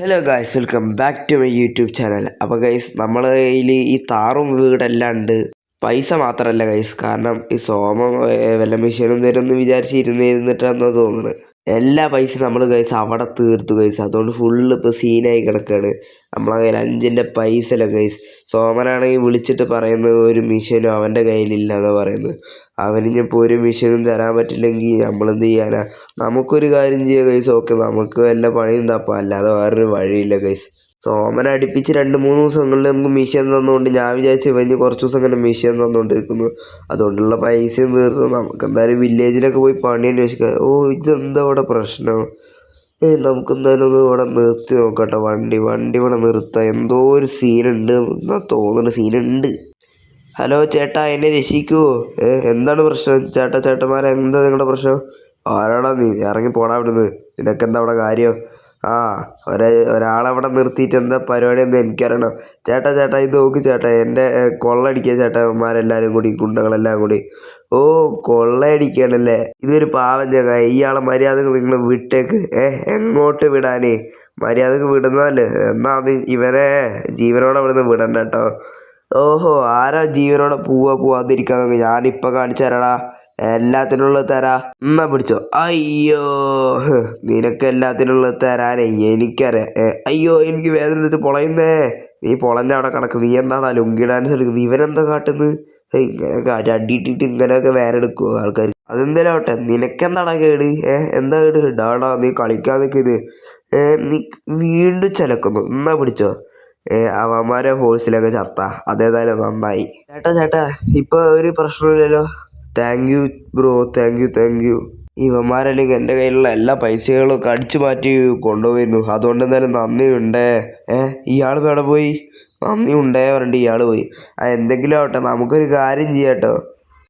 Hello guys welcome back to my YouTube channel അപ്പോൾ guys നമ്മളെ കയ്യിൽ ഈ താറും വീടെല്ലാം ഉണ്ട്. പൈസ മാത്രമല്ല ഗൈസ് കാരണം ഈ സോമം വല്ല മെഷീനും തരുമെന്ന് വിചാരിച്ചിരുന്നിരുന്നിട്ടാണെന്ന് തോന്നുന്നത് എല്ലാ പൈസ നമ്മൾ കൈസ് അവിടെ തീർത്തു കൈസ് അതുകൊണ്ട് ഫുള്ള് ഇപ്പോൾ സീനായി കിടക്കുകയാണ് നമ്മളെ കയ്യിൽ അഞ്ചിന്റെ പൈസ ഇല്ല ഗൈസ് സോമനാണെങ്കിൽ വിളിച്ചിട്ട് പറയുന്നത് ഒരു മിഷനും അവന്റെ കയ്യിലില്ല എന്ന് പറയുന്നത് അവനിപ്പോൾ ഒരു മിഷനും തരാൻ പറ്റില്ലെങ്കിൽ നമ്മളെന്ത് ചെയ്യാനാ? നമുക്കൊരു കാര്യം ചെയ്യാം കൈസ് ഓക്കെ നമുക്ക് വല്ല പണിയും തപ്പാം. അല്ലാതെ വേറൊരു വഴിയില്ല ഗൈസ് സോമൻ അടുപ്പിച്ച് രണ്ട് മൂന്ന് ദിവസങ്ങളിൽ നമുക്ക് മിഷൻ തന്നുകൊണ്ട് ഞാൻ വിചാരിച്ചു ഇവന് കുറച്ച് ദിവസം ഇങ്ങനെ മിഷൻ തന്നുകൊണ്ടിരിക്കുന്നു. അതുകൊണ്ടുള്ള പൈസയും തീർന്നു നമുക്ക് എന്തായാലും വില്ലേജിലൊക്കെ പോയി പണി അന്വേഷിക്കാം. ഓ ഇതെന്താ അവിടെ പ്രശ്നം? ഏ നമുക്ക് എന്തായാലും ഒന്ന് ഇവിടെ നിർത്തി നോക്കട്ടെ. വണ്ടി വണ്ടി ഇവിടെ നിർത്താം. എന്തോ ഒരു സീനുണ്ട് എന്നാ തോന്നുന്നു. സീനുണ്ട്. ഹലോ ചേട്ടാ എന്നെ രക്ഷിക്കുവോ ഏ എന്താണ് പ്രശ്നം? ചേട്ടാ ചേട്ടന്മാരെ എന്താ നിങ്ങളുടെ പ്രശ്നം? ആരാടാ നീ? ഇറങ്ങി പോടാ അവിടുന്ന്. നിനക്കെന്താ അവിടെ കാര്യം? ആ ഒരേ ഒരാളവിടെ നിർത്തിയിട്ട് എന്താ പരിപാടി എന്ന് എനിക്കറിയണം. ചേട്ടാ ചേട്ടാ ഇത് നോക്ക് ചേട്ടാ എന്റെ കൊള്ളടിക്കുക ചേട്ടന്മാരെല്ലാവരും കൂടി കുണ്ടകളെല്ലാം കൂടി. ഓ കൊള്ളയടിക്കുകയാണല്ലേ ഇതൊരു പാവം ചങ്ങായി. ഇയാളെ മര്യാദയ്ക്ക് നിങ്ങൾ വിട്ടേക്ക്. ഏ എങ്ങോട്ട് വിടാനേ? മര്യാദയ്ക്ക് വിടുന്നതല്ലേ എന്നാ അത് ഇവനെ ജീവനോടെ നിന്ന് വിടണ്ട കേട്ടോ ഓഹോ ആരാ ജീവനോടെ പോവാ പോവാതിരിക്കാൻ നോക്കി ഞാനിപ്പോൾ കാണിച്ചു തരാടാ. എല്ലാത്തിനുള്ളത് തരാ. എന്നാ പിടിച്ചോ? അയ്യോ നിനക്ക് എല്ലാത്തിനുള്ളത് തരാനേ എനിക്കറിയാം. അയ്യോ എനിക്ക് വേദന എടുത്ത് പൊളയുന്നേ. നീ പൊളഞ്ഞ അവിടെ നീ എന്താടാ ലുങ്കി ഡാൻസ് എടുക്കുന്നത് ഇവനെന്താ കാട്ടുന്നത്? ഇങ്ങനെയൊക്കെ അടി അടിയിട്ടിട്ട് ഇങ്ങനെയൊക്കെ വേറെ എടുക്കുമോ ആൾക്കാർ അതെന്തേലും ആവട്ടെ. നിനക്കെന്താടാ കേട്? ഏ എന്താ കേട്? ഡാടാ നീ കളിക്കാൻ നിൽക്കുന്നത് ഏ നീ വീണ്ടും ചിലക്കുന്നു. എന്നാ പിടിച്ചോ? ഏ അവന്മാരെ ഫോഴ്സിലൊക്കെ ചത്ത. അതേതായാലും നന്നായി. ചേട്ടാ ചേട്ടാ ഇപ്പൊ ഒരു പ്രശ്നമില്ലല്ലോ thank you bro thank you thank you ഇവന്മാരല്ലെങ്കിൽ എന്റെ കയ്യിലുള്ള എല്ലാ പൈസകളും ഒക്കെ അടിച്ചു മാറ്റി കൊണ്ടുപോയിരുന്നു. അതുകൊണ്ട് എന്തായാലും നന്ദിയുണ്ടേ. ഏ ഇയാൾ എവിടെ പോയി? നന്ദി ഉണ്ടേ പറഞ്ഞിട്ട് ഇയാൾ പോയി. ആ എന്തെങ്കിലും ആവട്ടെ നമുക്കൊരു കാര്യം ചെയ്യാട്ടോ.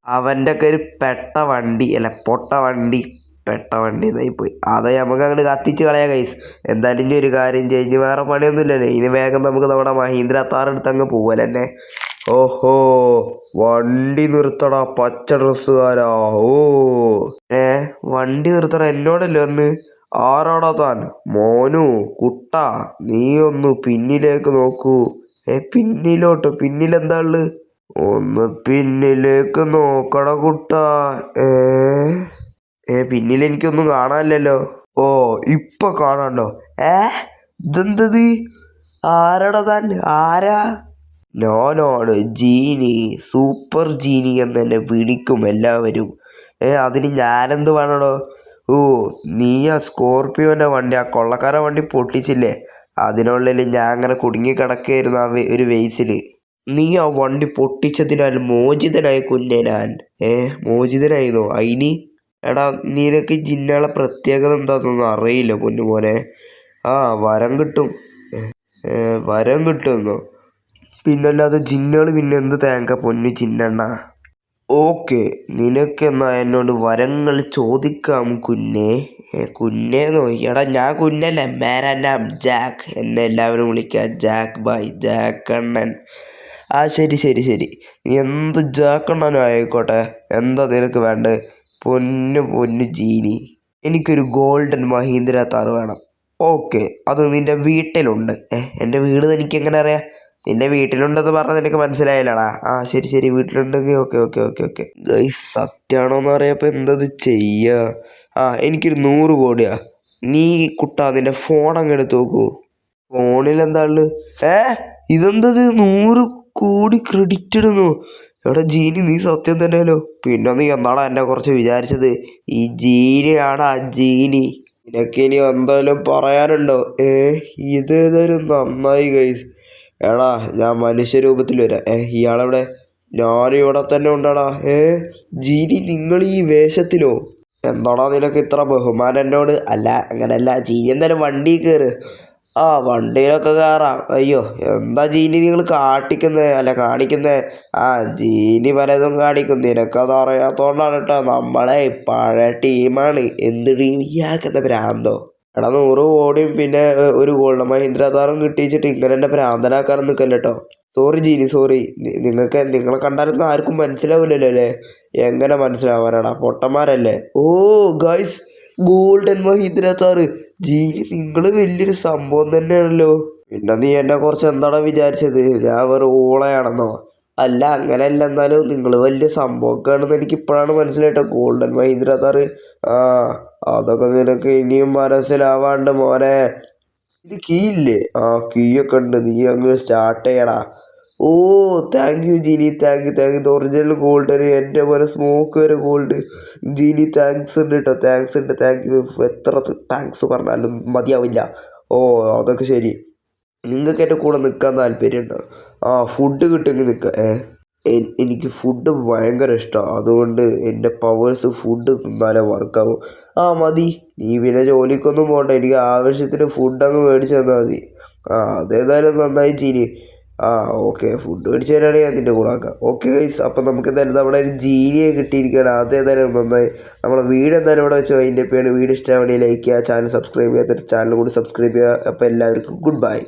അവന്റെ ഒക്കെ ഒരു പെട്ട വണ്ടി അല്ല പൊട്ട വണ്ടി പെട്ട വണ്ടി എന്നായി പോയി. അത് നമുക്ക് അങ്ങോട്ട് കത്തിച്ച് കളയാം കൈസ് എന്തായാലും ഒരു കാര്യം ചെയ്ഞ്ഞ് വേറെ പണിയൊന്നുമില്ലല്ലോ. ഇനി വേഗം നമുക്ക് നമ്മുടെ മഹീന്ദ്ര താറെടുത്ത് അങ്ങ് പോവല്ലേ ഓഹോ വണ്ടി നിർത്തടാ പച്ച ഡ്രസ്സുകാരാ. ഓ. ഏ വണ്ടി നിർത്തടാ എല്ലോടല്ലോ ഒന്ന് ആരാടാ താൻ? മോനു കുട്ട നീ ഒന്ന് പിന്നിലേക്ക് നോക്കൂ. ഏ പിന്നിലോട്ട് പിന്നിലെന്താ ഉള്ളത് ഒന്ന് പിന്നിലേക്ക് നോക്കട കുട്ട. ഏ. ഏ പിന്നിൽ എനിക്കൊന്നും കാണാനില്ലല്ലോ. ഓ ഇപ്പൊ കാണാണ്ടോ? ഏ ഇതെന്തത്? ആരാടാ താൻ? ആരാ? ഞാനാണ് ജീനി സൂപ്പർ ജീനി എന്ന് തന്നെ വിളിക്കും എല്ലാവരും. ഏ അതിന് ഞാനെന്ത് വേണടോ? ഓ നീ ആ സ്കോർപ്പിയോന്റെ വണ്ടി ആ കൊള്ളക്കാരൻ വണ്ടി പൊട്ടിച്ചില്ലേ? അതിനുള്ളിൽ ഞാൻ അങ്ങനെ കുടുങ്ങി കിടക്കുകയായിരുന്നു ആ ഒരു വെയ്സിൽ. നീ ആ വണ്ടി പൊട്ടിച്ചതിനാൽ മോചിതനായി കുഞ്ഞെ ഞാൻ. ഏ മോചിതനായിരുന്നോ. അയിനി എടാ നിനക്ക് ജിന്നകളെ പ്രത്യേകത എന്താണെന്നൊന്നും അറിയില്ല പൊന്നുമോനെ. ആ വരം കിട്ടും. വരം കിട്ടുമെന്നോ? പിന്നല്ലാതെ ജിന്നുകൾ പിന്നെ എന്ത് തേങ്ക പൊന്നു ചിന്നണ്ണ ഓക്കെ നിനക്കെന്നാ എന്നോട് വരങ്ങൾ ചോദിക്കാം കുഞ്ഞേ. കുന്നേ നോക്കിയടാ ഞാൻ കുഞ്ഞല്ല മേരാ ജാക്ക് എന്നെ എല്ലാവരും വിളിക്കുക ജാക്ക് ബൈ ജാക്ക് അണ്ണൻ. ആ ശരി ശരി ശരി. നീ എന്ത് ജാക്കണ്ണനും ആയിക്കോട്ടെ. എന്താ നിനക്ക് വേണ്ടത് പൊന്നു പൊന്നു ജീനി. എനിക്കൊരു ഗോൾഡൻ മഹീന്ദ്ര താർ വേണം. ഓക്കെ അത് നിന്റെ വീട്ടിലുണ്ട്. എന്റെ വീട് എനിക്ക് എങ്ങനെ അറിയാം? നിന്റെ വീട്ടിലുണ്ടെന്ന് പറഞ്ഞ നിനക്ക് മനസ്സിലായില്ലടാ. ആ ശരി ശരി. വീട്ടിലുണ്ടെങ്കിൽ okay okay okay okay. Guys സത്യാണോന്ന് അറിയപ്പോൾ എന്തത് ചെയ്യുക ആ എനിക്കൊരു നൂറ് കോടിയാ. നീ കുട്ടാ നിന്റെ ഫോൺ അങ്ങ് എടുത്ത് നോക്കൂ. ഫോണിൽ എന്താ ഉള്ളത് ഏ? ഇതെന്തത്? നൂറ് കോടി ക്രെഡിറ്റ് ഇടുന്നു. എടാ ജീനി നീ സത്യം തന്നെയല്ലോ. പിന്നെ നീ എന്നാടാ എന്നെ കുറച്ച് വിചാരിച്ചത്? ഈ ജീനിയാണ് ആ ജീനി. നിനക്ക് ഇനി എന്തായാലും പറയാനുണ്ടോ? ഏ ഇതേതായാലും നന്നായി ഗൈസ്. എടാ ഞാൻ മനുഷ്യരൂപത്തിൽ വരാം. ഏ ഇയാളെവിടെ? ഞാനും ഇവിടെ തന്നെ ഉണ്ടടാ. ഏ ജീനി നിങ്ങൾ ഈ വേഷത്തിലോ? എന്താടാ നിനക്ക് ഇത്ര ബഹുമാനം എന്നോട്? അല്ല അങ്ങനല്ല. ജീനി എന്തായാലും വണ്ടി കയറ് ആ വണ്ടിയിലൊക്കെ കയറാം അയ്യോ എന്താ ജീനി നിങ്ങൾ കാട്ടിക്കുന്നത് അല്ല കാണിക്കുന്നത് ആ ജീനി പലതും കാണിക്കും. നിനക്കത് അറിയാത്തോണ്ടാണ് കേട്ടോ നമ്മളെ പഴയ ടീമാണ്. എന്ത് ടീം? ഇയാൾക്കെന്താ ഭ്രാന്തോ? എടാ നൂറ് കോടിയും പിന്നെ ഒരു ഗോൾഡ് മഹീന്ദ്ര താറും കിട്ടിയിച്ചിട്ട് ഇങ്ങനെ എന്നെ ഭ്രാന്തനാക്കാൻ നിൽക്കല്ല കേട്ടോ സോറി ജീനി സോറി നിങ്ങൾക്ക് നിങ്ങളെ കണ്ടാലൊന്നും ആർക്കും മനസ്സിലാവില്ലല്ലോ അല്ലേ? എങ്ങനെ മനസ്സിലാവാനാടാ? പൊട്ടന്മാരല്ലേ? ഓ ഗൈസ് ഗോൾഡൻ മഹീന്ദ്ര താറ് ജീനി നിങ്ങൾ വലിയൊരു സംഭവം തന്നെയാണല്ലോ. പിന്നെ നീ എന്നെ കുറച്ച് എന്താടാ വിചാരിച്ചത്? ഞാൻ വെറും ഊളയാണെന്നോ അല്ല അങ്ങനെയല്ല എന്നാലും നിങ്ങൾ വലിയ സംഭവമൊക്കെയാണെന്ന് എനിക്ക് ഇപ്പോഴാണ് മനസ്സിലായിട്ടോ ഗോൾഡൻ മഹീന്ദ്ര താറ് ആ അതൊക്കെ നിനക്ക് ഇനിയും മനസ്സിലാവാണ്ട് മോനെ. ഇത് കീ ഇല്ലേ ആ കീ ഒക്കെ ഉണ്ട്. നീ അങ്ങ് സ്റ്റാർട്ട് ചെയ്യടാ. ഓ thank you genie thank you thank you original gold എന്റെ പോലെ സ്മോക്ക് വരെ ഗോൾഡ് ജീനി താങ്ക്സ് ഉണ്ട് കേട്ടോ താങ്ക്സ് ഉണ്ട്. താങ്ക് യു എത്ര താങ്ക്സ് പറഞ്ഞാലും മതിയാവില്ല. ഓ അതൊക്കെ ശരി. നിങ്ങൾക്ക് എന്റെ കൂടെ നിൽക്കാൻ താല്പര്യമുണ്ടോ ആ ഫുഡ് കിട്ടുമെങ്കിൽ നിൽക്കാം ഏ എനിക്ക് ഫുഡ് ഭയങ്കര ഇഷ്ടമാണ് അതുകൊണ്ട് എന്റെ പവേഴ്സ് ഫുഡ് തിന്നാലേ വർക്കാവും ആ മതി. നീ പിന്നെ ജോലിക്കൊന്നും പോകണ്ട എനിക്ക് ആവശ്യത്തിന് ഫുഡ് അങ്ങ് മേടിച്ച് തന്നാൽ മതി. ആ അതേതായാലും നന്നായി ചീനി. ആ ഓക്കെ ഫുഡ് മേടിച്ച് തരാണെങ്കിൽ ഞാൻ നിന്റെ കൂടെ ആക്കാം. ഓക്കെ ഗൈസ് അപ്പം നമുക്ക് എന്തായാലും നമ്മുടെ ഒരു ജീനിയെ കിട്ടിയിരിക്കുകയാണ് അതേതായാലും നന്നായി. നമ്മുടെ വീട് എന്തായാലും ഇവിടെ വെച്ച് അതിന്റെ പേര് വീട് ഇഷ്ടമാണെങ്കിൽ ലൈക്ക് ചെയ്യുക. ചാനൽ സബ്സ്ക്രൈബ് ചെയ്യാത്ത ചാനൽ കൂടി സബ്സ്ക്രൈബ് ചെയ്യുക. അപ്പോൾ എല്ലാവർക്കും ഗുഡ് ബൈ